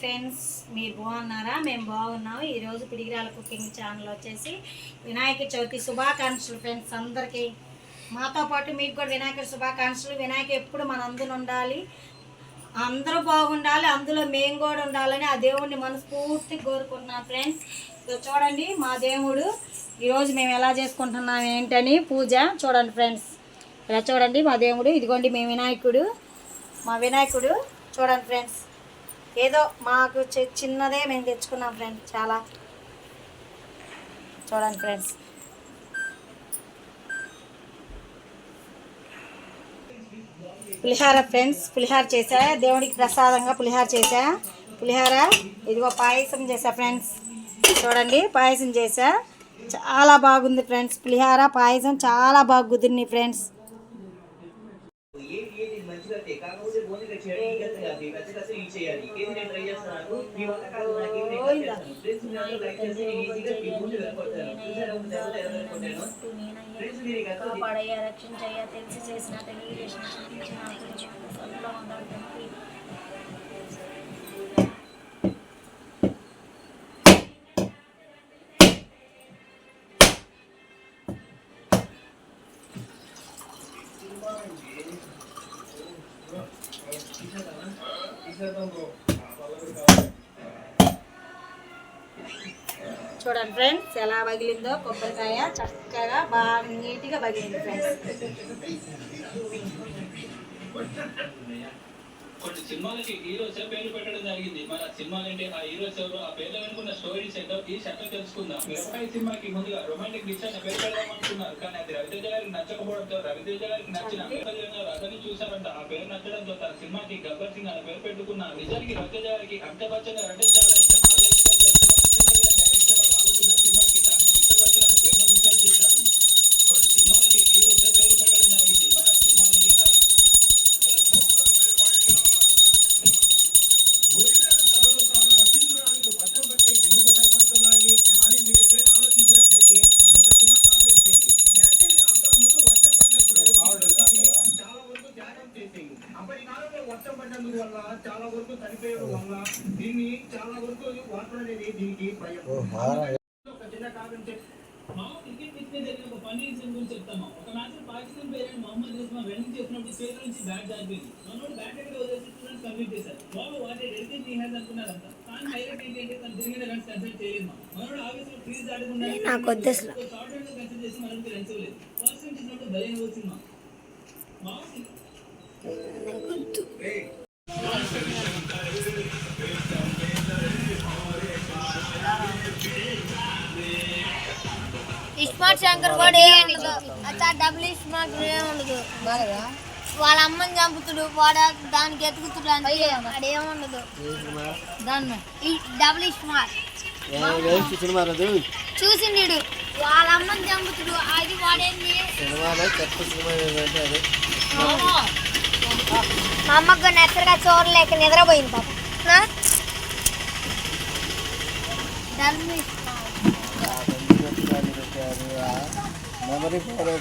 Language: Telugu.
ఫ్రెండ్స్ మీరు బాగున్నారా? మేము బాగున్నాం ఈరోజు పిడిగిరాల కుకింగ్ ఛానల్ వచ్చేసి వినాయక చవితి శుభాకాంక్షలు ఫ్రెండ్స్ అందరికీ. మాతో పాటు మీకు కూడా వినాయక శుభాకాంక్షలు. వినాయక ఎప్పుడు మన అందులో ఉండాలి. అందరూ బాగుండాలి. అందులో మేము కూడా ఉండాలని ఆ దేవుడిని మనస్ఫూర్తి కోరుకుంటున్నాం ఫ్రెండ్స్ చూడండి మా దేవుడు ఈరోజు మేము ఎలా చేసుకుంటున్నాం ఏంటని పూజ. చూడండి ఫ్రెండ్స్ ఇలా చూడండి మా దేవుడు. ఇదిగోండి మేము వినాయకుడు. మా వినాయకుడు. చూడండి ఫ్రెండ్స్ ఏదో మాకు చి- చిన్నదే మేము తెచ్చుకున్నాం ఫ్రెండ్స్ చాలా. చూడండి ఫ్రెండ్స్ పులిహార ఫ్రెండ్స్ పులిహార చేసా దేవుడికి ప్రసాదంగా పులిహార చేసా పులిహార ఇదిగో పాయసం చేసా ఫ్రెండ్స్ చూడండి పాయసం చేసా చాలా బాగుంది ఫ్రెండ్స్ పులిహార పాయసం చాలా బాగా కుదిరినాయి ఫ్రెండ్స్ అయితే కాకపోతే ఓన్గా చేయడం ఇంకా కాదు ఖచ్చితంగా ఇది చేయాలి. ఏది నేను ట్రై చేస్తున్నాను మీ వల్ల కాదు నాకు ఏది నేను ఫ్రెండ్స్ మీరు లైక్ చేసి నేను ఈజీగా మీ ముందు వెళ్ళిపోతాను చూసారా ముందు ఎవరు వెళ్ళిపోతాను ఫ్రెండ్స్ మీరు ఇక అంతా కాపాడయ్యా రక్షించయ్యా తెలిసి చేసిన తెలియ చేసిన చూడండి ఫ్రెండ్స్ ఎలా పగిలిందో కొబ్బరికాయ చక్కగా బాగా నీట్గా పగిలింది ఫ్రెండ్స్. కొన్ని సినిమాలకి హీరోస్ పేర్లు పెట్టడం జరిగింది. మన సినిమాలు అంటే ఆ హీరోస్ ఎవరు ఆ పేర్ల వెనుకున్న స్టోరీస్ ఏంటో ఈ షర్ట్ తెలుసుకుందాం. మిరపకాయ సినిమాకి ముందుగా రొమాంటిక్ డిచ్ అనే పేరు పెడదాం అనుకున్నారు. కానీ అది రవితేజ గారికి నచ్చకపోవడంతో రవితేజ గారికి నచ్చిన రవితేజ గారు అతన్ని చూశారంట ఆ పేరు నచ్చడంతో తన సినిమాకి గబ్బర్ సింగ్ అనే పేరు పెట్టుకున్న నిజానికి రవితేజ గారికి అమితాబ్ బచ్చన్ గారు అంటే చాలా ఇష్టం. వల్ల చాలా వరకు చనిపోయడం వల్ల దీన్ని చాలా వరకు వాటర్ అనేది దీనికి భయం. ఒక చిన్న కామెంట్ చేయండి మా క్రికెట్ పిచ్ మీద జరిగిన ఒక ఫన్నీ ఇన్సిడెంట్ గురించి చెప్తాము? ఒక మ్యాచ్లో పాకిస్తాన్ పేరెంట్ మొహమ్మద్ రిజ్వాన్ రన్నింగ్ చేసినప్పుడు చేతుల నుంచి బ్యాట్ జారిపోయింది. మనోడు బ్యాట్ ఎక్కడ వదిలేసి స్టూడెంట్స్ కంప్లీట్ చేశారు బాబు వాటి ఎడిటింగ్ నీ కానీ హైలైట్ ఏంటి అంటే తను తిరిగిన రన్స్ కన్సిడర్ చేయలేదు మా. మనోడు ఆఫీస్లో క్రీజ్ దాటకుండా నాకు వద్దు అసలు. షార్ట్ హ్యాండ్ కన్సిడర్ చేసి మనకి రన్స్ ఇవ్వలేదు. ఫస్ట్ నుంచి ఇచ్చినప్పుడు భయం వచ్చింది మా ఇస్మార్ట్ శంకర్ కూడా ఏం ఉండదు. అచ్చా డబుల్ ఇస్మార్ట్ ఏం ఉండదు. వాళ్ళ అమ్మని చంపుతుడు వాడు దానికి ఎతుకుతుడు అంటే అదేం ఉండదు. దాన్ని. ఈ డబుల్ ఇస్మార్ట్. చూసిండు వాళ్ళ అమ్మని చంపుతుడు అది వాడేంది మా అమ్మకు నెత్తగా చూడలేక నిద్రపోయింది పాప. Double iSmart memory power